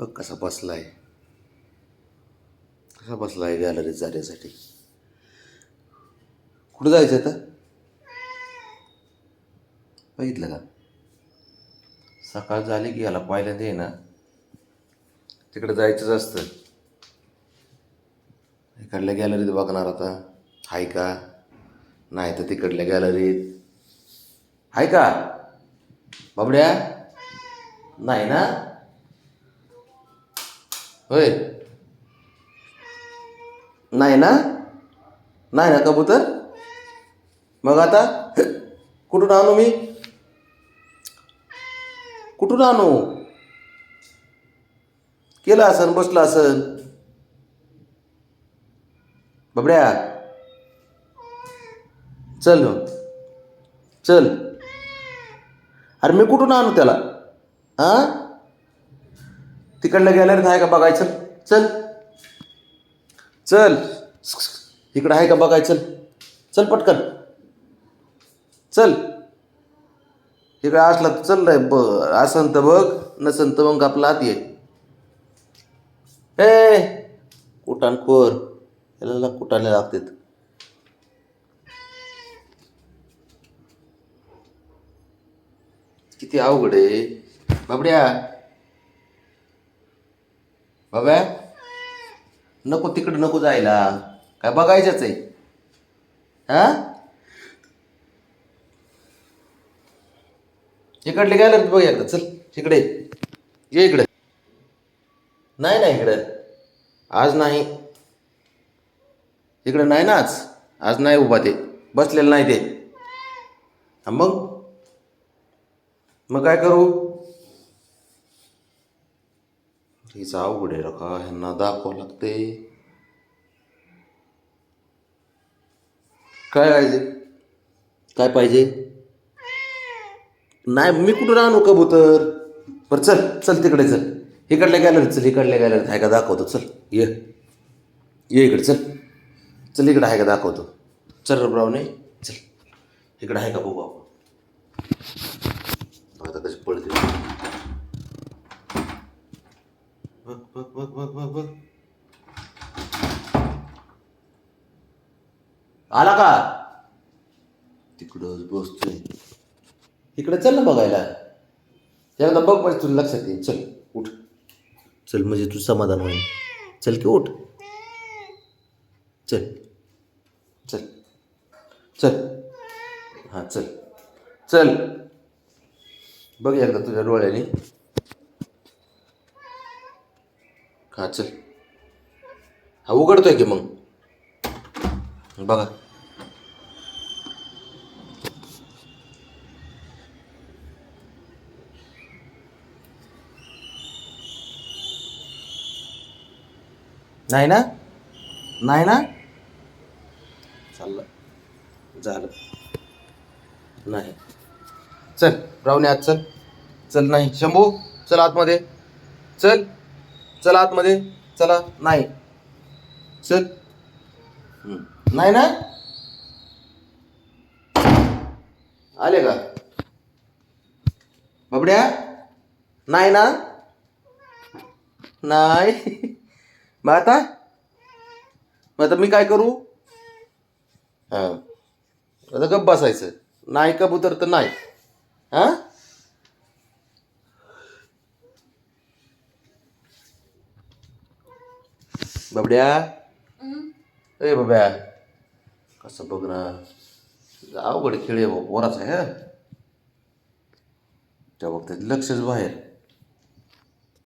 बघ कसा बसलाय. कसा बसला आहे गॅलरीत जाण्यासाठी. कुठं जायचं आता? बघितलं का? सकाळ झाली की याला पहिल्यांदा आहे ना तिकडे जायचंच असतं. इकडल्या गॅलरीत बघणार आता. हाय का? नाही तर तिकडल्या गॅलरीत हाय का? बाबड्या? नाही ना? होय. नाही ना? नाही ना कबूतर? मग आता कुठून आणू मी? कुठून आणू? केलं असन बसलं असन. बाबड्या. चल. चल. अरे मी कुठून आणू त्याला? हां? तिकडलं गॅलरीत आहे का बघायचं? चल. चल. इकडं आहे का बघायचं? चल पटकन. चल. इकडे असला तर चल रे ब असन तर बघ नसन तर मग आपला आत ये. ए कुटाण खोर? याला कुटाने लागतात? किती अवघड आहे. बाबड्या. बाब्या? नको तिकडं नको जायला. काय बघायचंच आहे. हा? इकडले गेलं बघ एकदा चल इकडे ये. इकडे. नाही नाही इकडं. आज नाही. इकडे नाही ना आज. आज नाही उभा ते. बसलेलं नाही ते. मग? मग काय करू? हिचं अवघड आहे रका ह्यांना दाखवावं लागते. काय पाहिजे काय पाहिजे? नाही मी कुठून आणू कबूतर बरं चल चल तिकडे चल. इकडल्या गॅलरीत चल इकडल्या गॅलरीत आहे का दाखवतो चल. ये. ये इकडे चल. चल इकडे आहे का दाखवतो. चल रबरावने चल. इकडे आहे का बघू आपण. आता कशी पळते. बघ बघ बघ बघ बघ बघ. आला का? तिकडं बसतोय. इकडे चल ना बघायला. एकदा बघ म्हणजे तुला लक्षात येईल. चल उठ. चल म्हणजे तू समाधान होईल. चल की उठ. चल. चल. चल. हां चल. चल. बघ एकदा तुझ्या डोळ्याने. हा चल. हा उघडतोय की मग. बघा. नाही ना? नाही ना? चाललं. झालं. नाही. चल रावणे आज चल. चल नाही. शंभू चल आतमध्ये. चल. चला आतमध्ये. चला. नाही. चल. हम्म. नाही ना? आले का? बाबड्या? नाही ना? नाही. मग आता? मग आता मी काय करू? हां. आता गप्प बसायचं. नाही कबूतर तर नाही. हां? बाबड्या? ए बाब्या कसं बघ ना अवघड खेळ आहे पोराचा आहे त्या बाबतीत लक्षच बाहेर.